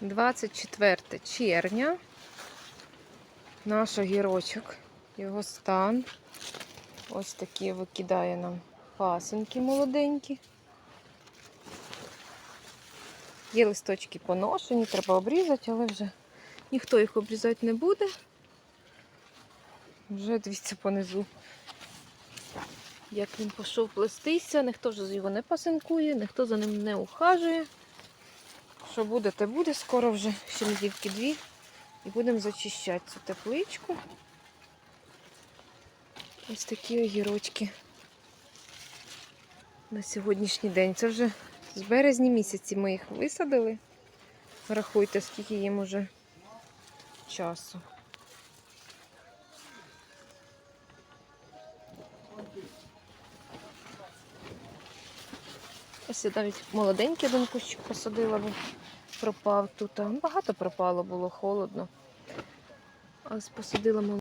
24 червня. Наш огірочок, його стан. Ось такі викидає нам пасинки молоденькі. Є листочки поношені, треба обрізати, але вже ніхто їх обрізати не буде. Вже дивіться понизу, як він пішов плестися, ніхто вже його не пасинкує, ніхто за ним не ухажує. Що буде, те буде. Скоро вже ще недільки дві. І будемо зачищати цю тепличку. Ось такі огірочки на сьогоднішній день. Це вже з березня місяці ми їх висадили. Рахуйте, скільки їм уже часу. Ось я навіть молоденький один кущик посадила, бо пропав тут. Багато пропало, було холодно. Ось посадила молоденький.